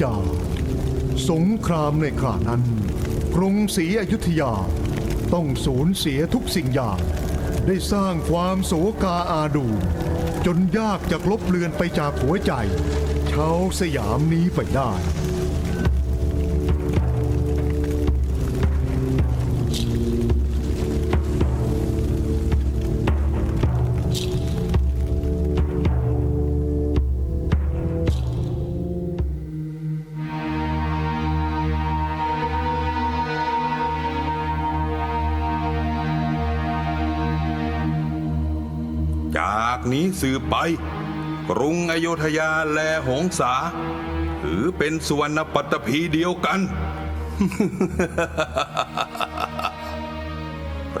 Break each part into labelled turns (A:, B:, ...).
A: นิจจาสงครามในครานั้น กรุงศรีอยุธยา ต้องสูญเสียทุกสิ่งอย่าง ได้สร้างความโศกาอาดู จนยากจะลบเลือนไปจากหัวใจชาวสยามนี้ไปได้
B: จากนี้สืบไป กรุงอโยธยาแลหงสาถือเป็นสวรรณปัตตภีเดียวกัน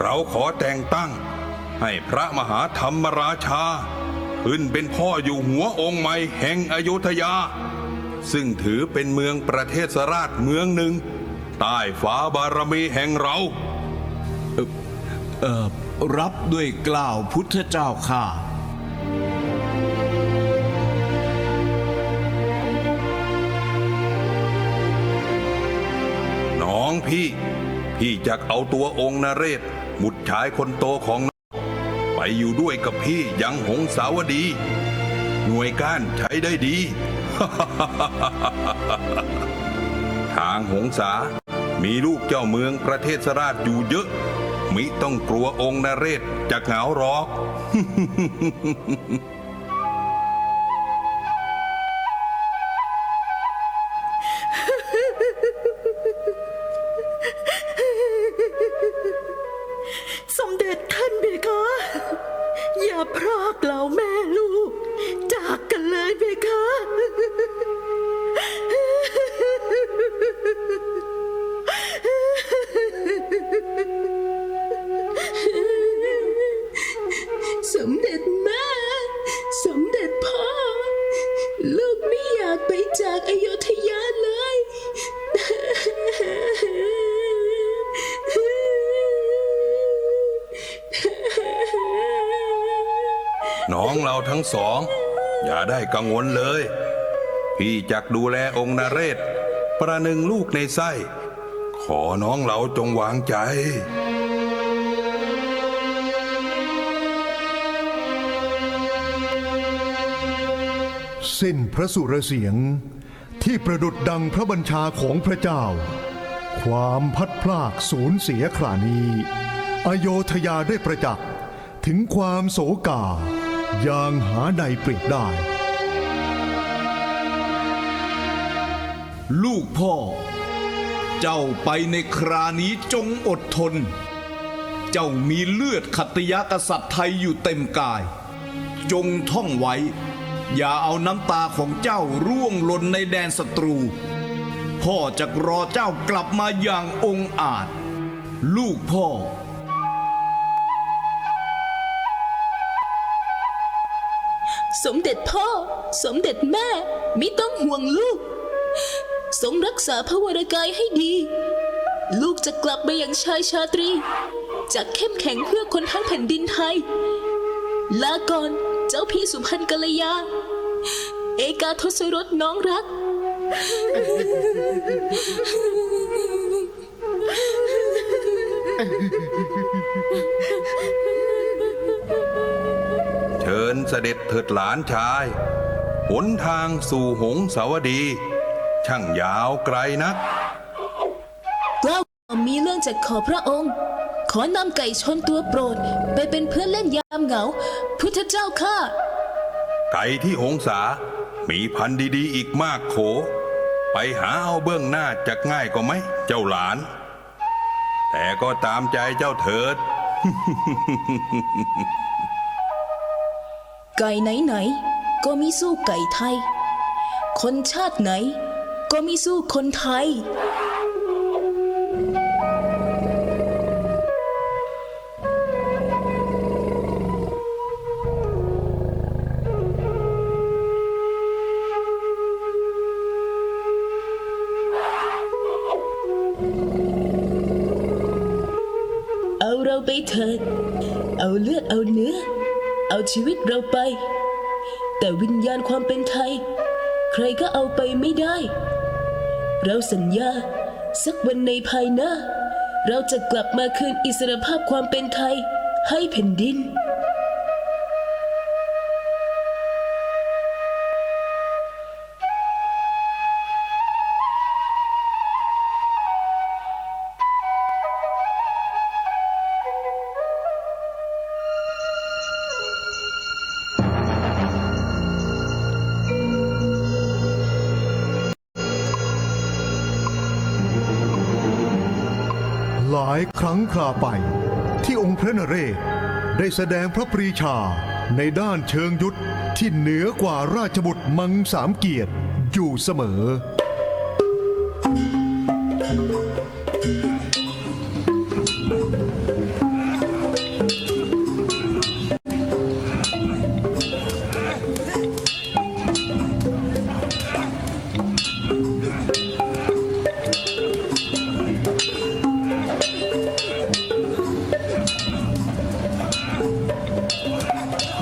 B: เราขอแต่งตั้ง ให้พระมหาธรรมราชา ขึ้นเป็นพ่ออยู่หัวองค์ใหม่แห่งอโยธยา ซึ่งถือเป็นเมืองประเทศราชเมืองหนึ่ง ใต้ฟ้าบารมีแห่งเรา
C: เออรับด้วยกล่าวพุทธเจ้าข้า
B: น้องพี่ พี่จะเอาตัวองค์นเรศบุตรชายคนโตของน้องไปอยู่ด้วยกับพี่ยังหงสาวดี หน่วยก้านใช้ได้ดี ทางหงสา มีลูกเจ้าเมืองประเทศสราชอยู่เยอะ มิต้องกลัวองค์นเรศจะเหงาหรอก
D: น้อ
B: งเราทั้งสอง อย่าได้กังวลเลย พี่จักดูแลองค์นเรศ ประหนึ่งลูกในไส้ ขอน้องเราจงวางใจ
A: สิ้นพระสุรเสียงที่ประดุดดังพระบัญชาของพระเจ้า ความพัดพลากสูญเสียครานี้ อโยธยาได้ประจักษ์ถึงความโศกา อย่างหาใดเปรียบได้
C: ลูกพ่อ เจ้าไปในครานี้จงอดทน เจ้ามีเลือดขัตติยกษัตริย์ไทยอยู่เต็มกาย จงท่องไว้ อย่าเอาน้ำตาของเจ้าร่วงหล่นในแดนศัตรู พ่อจะรอเจ้ากลับมาอย่างองอาจ ลูกพ่อ
D: สมเด็จพ่อ สมเด็จแม่ ไม่ต้องห่วงลูก ทรงรักษาพระวรกายให้ดี ลูกจะกลับมาอย่างชายชาตรีจะเข้มแข็งเพื่อคนทั้งแผ่นดินไทย ลาก่อนเจ้าพี่สุพรรณกัลยา เอกาทศรสน้องรัก
B: เญเสด็จเถิดหลานชาย หนทางสู่หงสาวดี ช่างยาวไกลนัก
D: กล้าวมีเรื่องจะขอพระองค์ ขอนำไก่ชนตัวโปรด ไปเป็นเพื่อนเล่นยามเหงา พุทธเจ้าข้า
B: ไก่ที่หงสา มีพันธุ์ดีๆ อีกมากโข ไปหาเอาเบื้องหน้าจะง่ายก็ไหม เจ้าหลาน แต่ก็ตามใจเจ้าเถิด
D: ไก่ไหนๆก็มีสู้ไก่ไทย คนชาติไหน ก็มีสู้คนไทย เอาเราไปเถิด เอาเลือดเอาเนื้อ เอาชีวิตเราไป แต่วิญญาณความเป็นไทย ใครก็เอาไปไม่ได้ เราสัญญาสักวันในภายหน้า เราจะกลับมาคืนอิสรภาพความเป็นไทยให้แผ่นดิน
A: รั้งคราไป ที่องค์พระนเรศได้แสดงพระปรีชาในด้านเชิงยุทธที่เหนือกว่าราชบุตรมังสามเกียรติอยู่เสมอ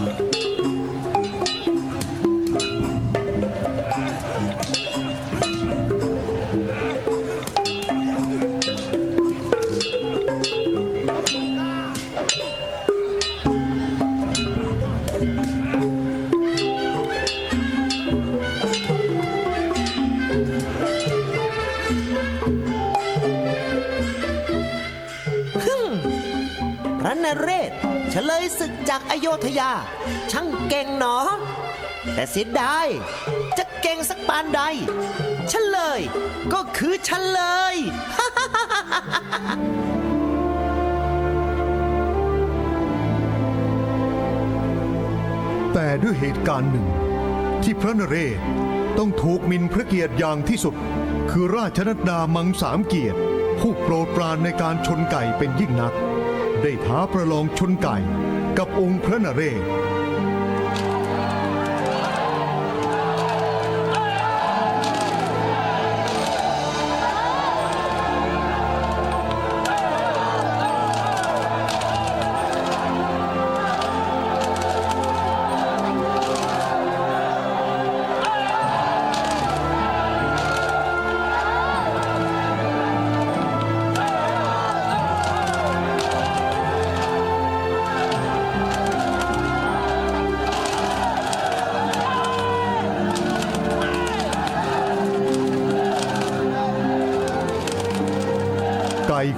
E: พ ลยศึกจากอโยธยา ช่างเก่งหนอ แต่เสียดายจะเก่งสักปานใดเฉลย ก็คือเฉลย
A: แต่ด้วยเหตุการณ์หนึ่ง ที่พระนเรศต้องถูกมินพระเกียรติอย่างที่สุด คือราชนัดดามังสามเกียรติ ผู้โปรดปรานในการชนไก่เป็นยิ่งนัก ได้ท้าประลองชนไก่กับองค์พระนเรศ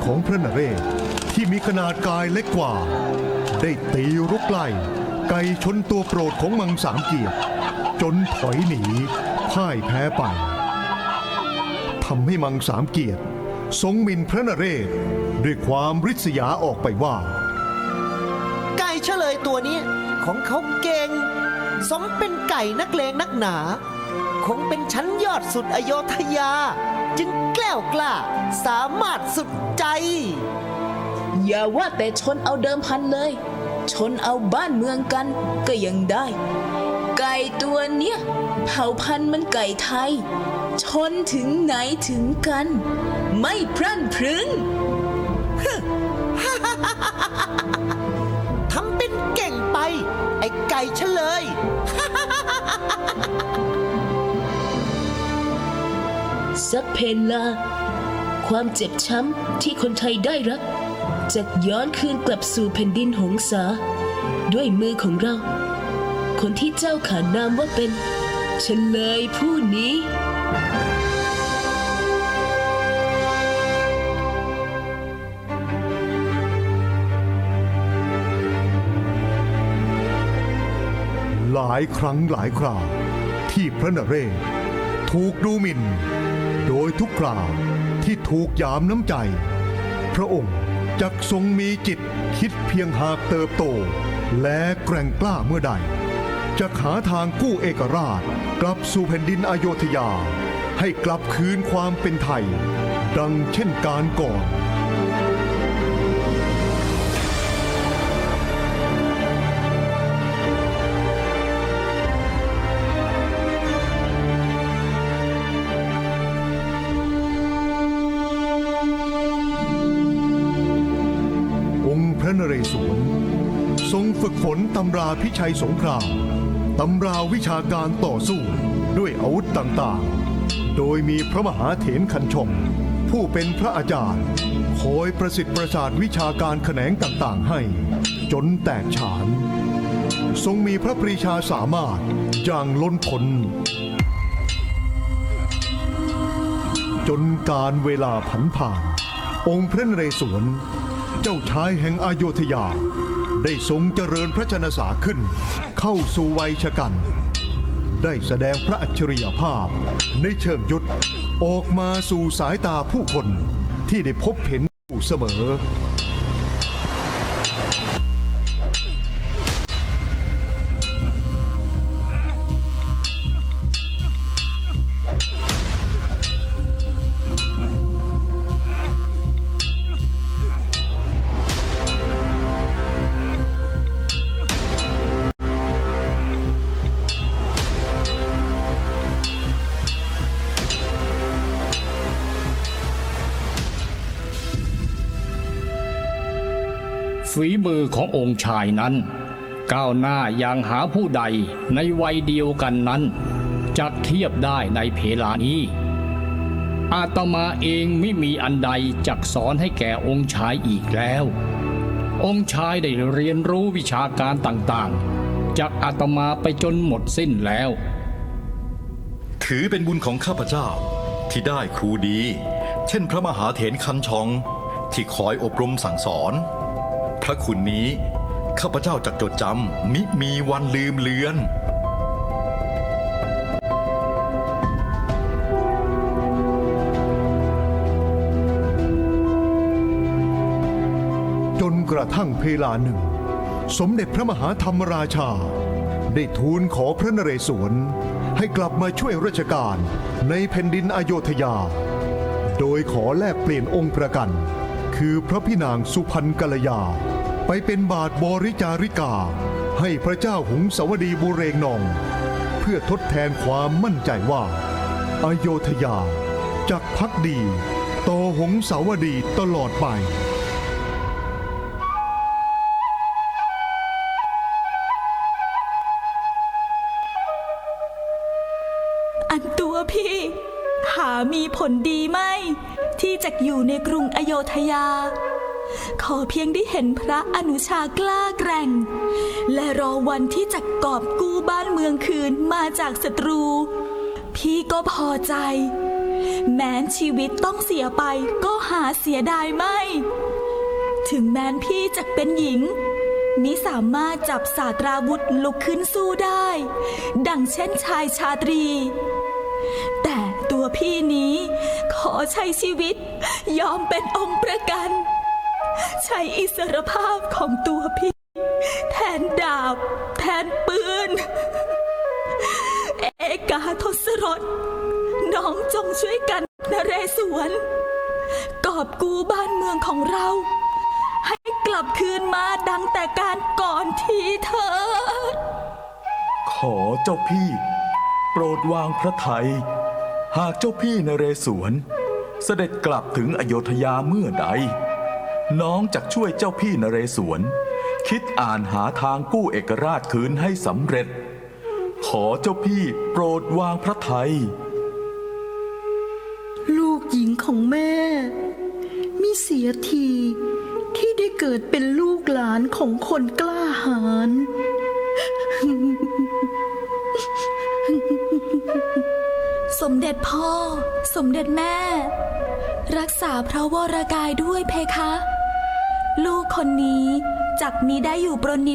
A: ของพระนเรศที่มีขนาดกายเล็กกว่า ได้ตีรุกไล่ไก่ชนตัวโปรดของมังสามเกียรติจนถอยหนีพ่ายแพ้ไปทำให้มังสามเกียรติทรงมินพระนเรศด้วยความริษยาออกไปว่า
E: ไก่เฉลยตัวนี้ของเขาเก่งสมเป็นไก่นักเลงนักหนา คงเป็นชั้นยอดสุดอโยธยา จึงแกล้วกล้า สามารถสุดใจ
D: อย่าว่าแต่ชนเอาเดิมพันเลย ชนเอาบ้านเมืองกันก็ยังได้ ไก่ตัวเนี้ยเผ่าพันธุ์มันไก่ไทย ชนถึงไหนถึงกัน ไม่พรั่นพรึง
E: ทำเป็นเก่งไป ไอ้ไก่เฉลย
D: สักเพนลา ความเจ็บช้ำที่คนไทยได้รับจะย้อนคืนกลับสู่แผ่นดินหงสา ด้วยมือของเรา คนที่เจ้าขานนามว่าเป็นเฉลยผู้นี้
A: หลายครั้งหลายคราที่พระนเรศถูกดูหมิ่น ยทุกคราวที่ถูกยามน้ำใจ พระองค์จักทรงมีจิตคิดเพียงหากเติบโต และแกร่งกล้าเมื่อใด จะหาทางกู้เอกราช กลับสู่แผ่นดินอโยธยา ให้กลับคืนความเป็นไทย ดังเช่นการก่อน ตำราพิชัยสงครามตำราวิชาการต่อสู้ด้วยอาวุธต่างๆ โดยมีพระมหาเถรคันชงผู้เป็นพระอาจารย์ คอยประสิทธิ์ประสาทวิชาการแขนงต่างๆให้ จนแตกฉาน ทรงมีพระปรีชาสามารถอย่างล้นพ้นจนการเวลาผันผ่าน องค์พระนเรศวร เจ้าชายแห่งอโยธยา ได้ทรงเจริญพระชนสาขึ้น เข้าสู่วัยชะกัน ได้แสดงพระอัจฉริยภาพ ในเชิงยุทธออกมาสู่สายตาผู้คนที่ได้พบเห็นอยู่เสมอ
F: ฝีมือขององค์ชายนั้น ก้าวหน้าอย่างหาผู้ใดในวัยเดียวกันนั้นจะเทียบได้ในเพลานี้ อาตมาเองไม่มีอันใดจักสอนให้แก่องค์ชายอีกแล้ว องค์ชายได้เรียนรู้วิชาการต่างๆ จากอาตมาไปจนหมดสิ้นแล้ว
G: ถือเป็นบุญของข้าพเจ้าที่ได้ครูดี เช่นพระมหาเถรคันชอง ที่คอยอบรมสั่งสอน ระคุณนี้ ข้าพเจ้าจักจดจำมิมีวันลืมเลือน
A: จนกระทั่งเพลาหนึ่ง สมเด็จพระมหาธรรมราชา ได้ทูลขอพระนเรศวร ให้กลับมาช่วยราชการในแผ่นดินอโยธยา โดยขอแลกเปลี่ยนองค์ประกัน คือพระพี่นางสุพรรณกัลยา ไปเป็นบาทบริจาริกา ให้พระเจ้าหงสาวดีบุเรงนอง เพื่อทดแทนความมั่นใจว่า อโยธยาจักพักดีต่อหงสาวดีตลอดไป
H: อันตัวพี่หามีผลดีไหม ที่จะอยู่ในกรุงอโยธยา ขอเพียงได้เห็นพระอนุชากล้าแกร่ง และรอวันที่จะกอบกู้บ้านเมืองคืนมาจากศัตรู พี่ก็พอใจ แม้นชีวิตต้องเสียไปก็หาเสียดายไม่ ถึงแม้นพี่จะเป็นหญิงมิสามารถจับสาตราวุธลุกขึ้นสู้ได้ ดังเช่นชายชาตรี แต่ตัวพี่นี้ขอใช้ชีวิต ยอมเป็นองค์ประกัน ใช้อิสรภาพของตัวพี่ แทนดาบ แทนปืน เอกาทศรถน้องจงช่วยกันนเรศวรกอบกู้บ้านเมืองของเรา ให้กลับคืนมาดังแต่การก่อนทีเถิด
G: ขอเจ้าพี่ โปรดวางพระไทย หากเจ้าพี่นเรศวรเสด็จกลับถึงอโยธยาเมื่อใด น้องจักช่วยเจ้าพี่นเรศวร คิดอ่านหาทางกู้เอกราชคืนให้สำเร็จ ขอเจ้าพี่โปรดวางพระไทย
I: ลูกหญิงของแม่ มิเสียทีที่ได้เกิดเป็นลูกหลานของคนกล้าหาญ
H: สมเด็จพ่อ สมเด็จแม่ รักษาพระวรกายด้วยเพคะ ลูกคนนี้จักมีได้อยู่ปรนนิ